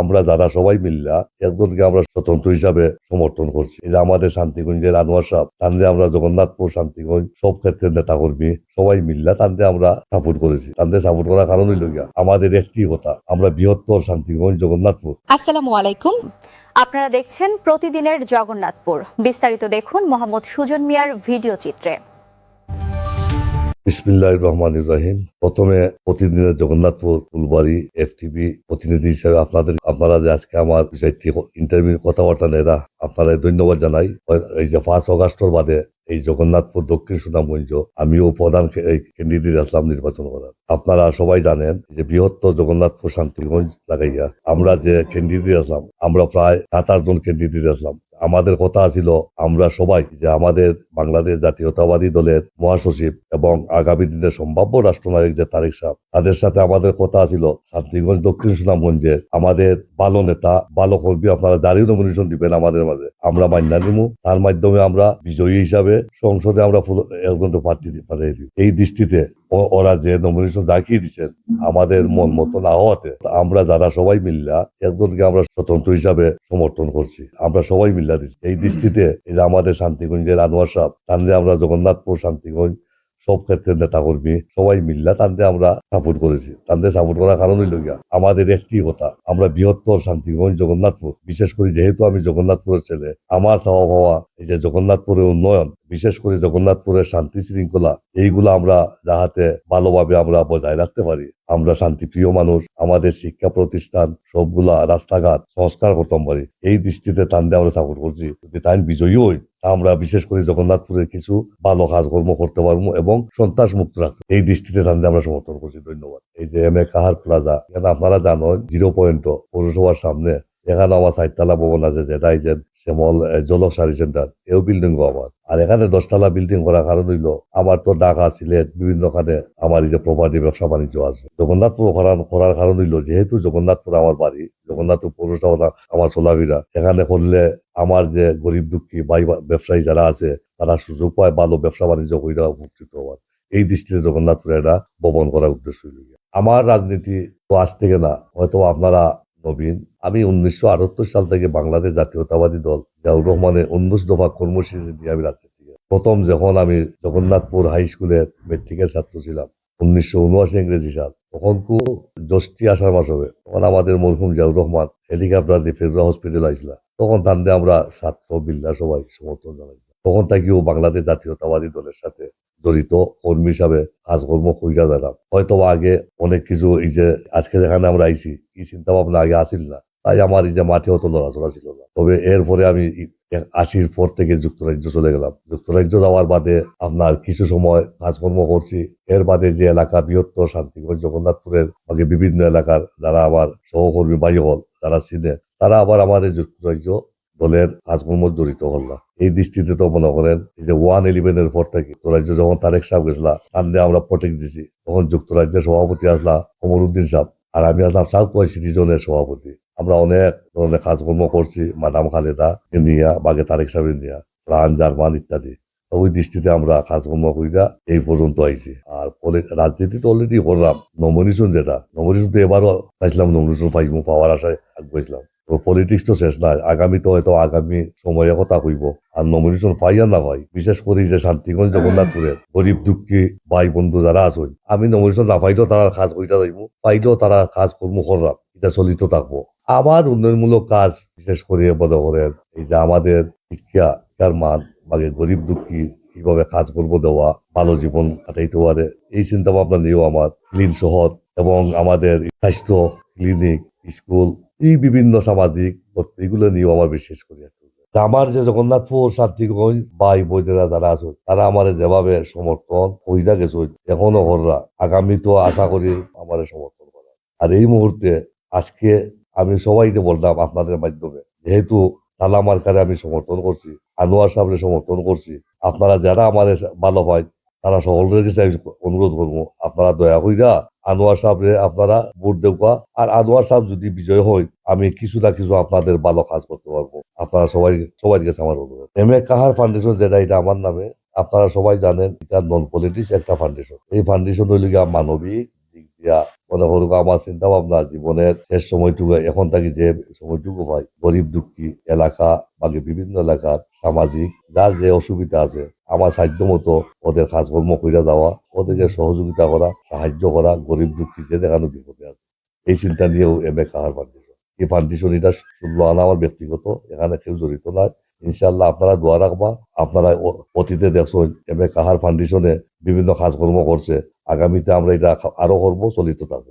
আমরা যারা সবাই মিল্লা, একজনকে আমরা স্বতন্ত্র হিসাবে সমর্থন করছি। এই যে আমাদের শান্তিগঞ্জের আনোয়ার সাহেব তান্ডে আমরা জগন্নাথপুর, শান্তিগঞ্জ, সব ক্ষেত্রের নেতা কর্মী সবাই মিল্লা তান্ডে আমরা সাপোর্ট করেছি। তাদের সাপোর্ট করার কারণ হইল আমাদের একটি কথা, আমরা বৃহত্তর শান্তিগঞ্জ, জগন্নাথপুর। আসসালামু আলাইকুম। আপনারা দেখছেন প্রতিদিনের জগন্নাথপুর। বিস্তারিত দেখুন মোহাম্মদ সুজন মিয়ার ভিডিও চিত্রে। বিসমিল্লাহ রহমান ইব্রাহিম প্রথমে প্রতিদিনের জগন্নাথপুর ফুলবাড়ি এফটিভি প্রতিনিধি হিসেবে আপনাদের আপনারা যে আজকে আমার বিষয়টি ইন্টারভিউ কথাবার্তা নেরা আপনারা ধন্যবাদ জানাই। এই যে ফার্স্ট অগাস্টর বাদে এই জগন্নাথপুর দক্ষিণ সুনামগঞ্জ, আমিও প্রধান ক্যান্ডিডেট আসলাম নির্বাচন করার। আপনারা সবাই জানেন যে বৃহত্তর জগন্নাথপুর শান্তিগঞ্জ লাগাইয়া আমরা যে ক্যান্ডিডেট আসলাম, আমরা প্রায় সাত আট জন ক্যান্ডিডেট আসলাম। আমাদের কথা ছিল আমরা সবাই যে আমাদের বাংলাদেশ জাতীয়তাবাদী দলের মহাসচিব এবং আগামী দিনের সম্ভাব্য রাষ্ট্রনায়ক যে তারেক সাহেব তাদের সাথে আমাদের কথা ছিল শান্তিগঞ্জ দক্ষিণ সুনামগঞ্জে আমাদের ভালো নেতা, ভালো কর্মী, আপনারা যারই নমিনেশন দিবেন আমাদের মাঝে। আমরা মান্যা নিমু, তার মাধ্যমে আমরা বিজয়ী হিসাবে সংসদে আমরা একজনকে প্রার্থী পাঠিয়ে দিই। এই দৃষ্টিতে ওরা যে নমিনেশন দেখিয়ে দিচ্ছেন আমাদের মন মতো না হওয়াতে আমরা যারা সবাই মিল্লা, একজনকে আমরা স্বতন্ত্র হিসাবে সমর্থন করছি। আমরা সবাই মিল্লা দিচ্ছি। এই দৃষ্টিতে এই যে আমাদের শান্তিগঞ্জের আনোয়ার সাহেব তাহলে আমরা জগন্নাথপুর, শান্তিগঞ্জ, সব ক্ষেত্রের নেতা কর্মী সবাই মিল্লা তাদের আমরা সাপোর্ট করেছি। তাদের সাপোর্ট করার কারণ হইল গিয়া, আমাদের একটি কথা, আমরা বৃহত্তর শান্তিগঞ্জ, জগন্নাথপুর, বিশেষ করে যেহেতু আমি জগন্নাথপুরের ছেলে, আমার চাওয়া পাওয়া এই যে জগন্নাথপুরের উন্নয়ন বিশেষ করে জগন্নাথপুরের শান্তি শৃঙ্খলা, এইগুলো আমরা যাহাতে ভালোভাবে আমরা বজায় রাখতে পারি। আমরা শান্তিপ্রিয় মানুষ, আমাদের শিক্ষা প্রতিষ্ঠান, সবগুলা রাস্তাঘাট সংস্কার করতাম পারি। এই দৃষ্টিতে তান্দে আমরা সাপোর্ট করছি। যদি তাই বিজয়ী হই আমরা বিশেষ করে জগন্নাথপুরের কিছু ভালো কাজকর্ম করতে পারব এবং সন্ত্রাস মুক্ত রাখতে। এই দৃষ্টিতে তান্দে আমরা সমর্থন করছি। ধন্যবাদ। এই যে এম এ কাহার প্লাজা আপনারা জানেন জিরো পয়েন্ট পৌরসভার সামনে এখানে আমার চারতলা ভবন আছে যেটা যে শ্যামল জলসারি সেন্টার এও বিল্ডিং আমার আর এখানে দশতলা বিল্ডিং করার কারণ হইল আমার তো ঢাকা সিলেট বিভিন্ন খানে আমার এই যে প্রপার্টি ব্যবসা বাণিজ্য আছে। জগন্নাথপুর করার করার কারণ হইল, যেহেতু জগন্নাথপুর আমার বাড়ি জগন্নাথপুর পৌরসভা আমার সোলাভিরা এখানে করলে আমার যে গরিব দুঃখী ভাই বা- ব্যবসায়ী যারা আছে তারা সুযোগ পায় ভালো ব্যবসা বাণিজ্য কইরা উপকৃত হওয়ার এই দৃষ্টিতে জগন্নাথপুরে এটা ভবন করার উদ্দেশ্য আমার রাজনীতি তো আজ থেকে না হয়তো আপনারা নবীন আমি উনিশশো আটাত্তর সাল থেকে বাংলাদেশ জাতীয়তাবাদী দল জিয়াউর রহমানের উনিশ দফা কর্মসূচি নিয়ে আমি রাজনীতি প্রথম যখন আমি জগন্নাথপুর হাই স্কুলের মেট্রিকের ছাত্র ছিলাম, উনিশশো উনআশি ইংরেজি সাল, তখন কু জ্যৈষ্ঠী আষাঢ় মাস হবে, তখন আমাদের মরহুম জিয়াউর রহমান হেলিকপ্টার দিয়ে ফেরুয়া হসপিটাল আইসলা তখন তান্দে আমরা ছাত্র বিল্লা সবাই সমর্থন জানাই। তখন থেকেও বাংলাদেশ জাতীয়তাবাদী দলের সাথে জড়িত কর্মী হিসাবে কাজকর্ম কইরা দিলাম। হয়তো আগে অনেক কিছু এই যে আজকে যেখানে আমরা আইছি, এই চিন্তা ভাবনা আগে আসিল না। তাই আমার এই যে মাঠে অত লড়াচড়া ছিল না। তবে এরপরে আমি আশির পর থেকে যুক্তরাজ্য চলে গেলাম। যুক্তরাজ্য যাওয়ার বাদে আপনার কিছু সময় কাজকর্ম করছি। এর বাদে যে এলাকা বৃহত্তর শান্তিগঞ্জ, জগন্নাথপুরের বাকি বিভিন্ন এলাকার যারা আমার সহকর্মী ভাই হল, যারা চিনে তারা আবার আমার এই যুক্তরাজ্য দলের কাজকর্ম জড়িত করলাম এই দৃষ্টিতে তো মনে করেন যে ওয়ান ইলেভেনের পর থেকে যুক্তরাজ্য যখন তারেক সাহেব গেছিলা, সামনে আমরা প্রটেক্ট দিছি। তখন যুক্তরাজ্যের সভাপতি আসলা কমরুদ্দিন সাহেব। আর আমি আসলাম সাউথ ওয়েস্ট সিটিজনের সভাপতি। আমরা অনেক ধরনের কাজকর্ম করছি মাদাম খালেদা নিয়া, বাগে তারেক সাহেবের নিয়া, প্রাণ, জার্মান ইত্যাদি। ওই দৃষ্টিতে আমরা কাজকর্ম কইরা এই পর্যন্ত আইছি। আর পলি- রাজনীতি তো অলরেডি করলাম নমিনেশন যেটা নমিনেশন তো এবারও চাইছিলাম নমিনেশন পাইব পাওয়ার আশায় আগুয়াইছিলাম তো পলিটিক্স তো শেষ নাই, আগামী তো হয়তো আগামী সময়ে কথা কইব। আর নমিনেশন পাই আর না পাই বিশেষ করে যে শান্তিগঞ্জ, জগন্নাথপুরের গরিব, দুঃখী ভাই বন্ধু যারা আছেন, আমি নমিনেশন না পাইলেও তারা কাজ কইটা যাইব পাইলেও তারা কাজ কর্ম করলাম। এটা চলিত থাকব। আবার উন্নয়নমূলক কাজ, বিশেষ করে মনে করেন এই যে আমাদের শিক্ষা, শিক্ষার মান বাকি গরিব দুঃখী কীভাবে কাজ করব দেওয়া, ভালো জীবন কাটাইতে পারে, এই চিন্তা ভাবনা নিয়েও আমার ক্লিন শহর এবং আমাদের স্বাস্থ্য ক্লিনিক স্কুল এই বিভিন্ন সামাজিক এগুলো নিয়েও আমার বিশেষ করি আমার যে জগন্নাথপুর শান্তিগঞ্জ ভাই বোনেরা যারা আছে, তারা আমার যেভাবে সমর্থন কইরা গেছে, এখনও হররা আগামী তো আশা করি আমার সমর্থন করা আর এই মুহূর্তে আজকে আমি সবাইকে বললাম আপনাদের মাধ্যমে, যেহেতু তালা মার্কারে আমি সমর্থন করছি, আনোয়ার সাহেবের সমর্থন করছি, আপনারা যারা আমার ভালো পায় তারা সকলের কাছে আমি অনুরোধ করব, আপনারা দয়া কইরা আনোয়ার সাহেবরে আপনারা ভোট দেওয়া আর আনোয়ার সাহেব যদি বিজয় হয়, আমি কিছু না কিছু আপনাদের ভালো কাজ করতে পারব। আপনারা সবাই সবার কাছে আমার অনুরোধ। এম এ কাহার ফাউন্ডেশন যেটা, এটা আমার নামে, আপনারা সবাই জানেন, এটা নন পলিটিক্স একটা ফাউন্ডেশন। এই ফাউন্ডেশন হইলে মানবিক দিক দিয়ে মনে করুক আমার চিন্তা ভাবনা জীবনের শেষ সময়টুকু এখন থাকি যে সময়টুকু পাই গরিব দুঃখী এলাকা, বাকি বিভিন্ন এলাকার সামাজিক যার যে অসুবিধা আছে আমার সাধ্য মতো ওদের কাজকর্ম করে দেওয়া ওদেরকে সহযোগিতা করা সাহায্য করা গরিব দুঃখী যে দেখানো বিপদে আছে। এই চিন্তা নিয়েও এম এ কাহার ফাউন্ডেশন এই ফাউন্ডেশন এটা শুনলো আনা আমার ব্যক্তিগত, এখানে কেউ জড়িত নয় ইনশাল্লাহ আপনারা দোয়া রাখবা, আপনারা অতীতে দেখছেন, এম এ কাহার ফাউন্ডেশনে বিভিন্ন কাজকর্ম করছে আগামীতে আমরা এটা আরও করব চলিত থাকব।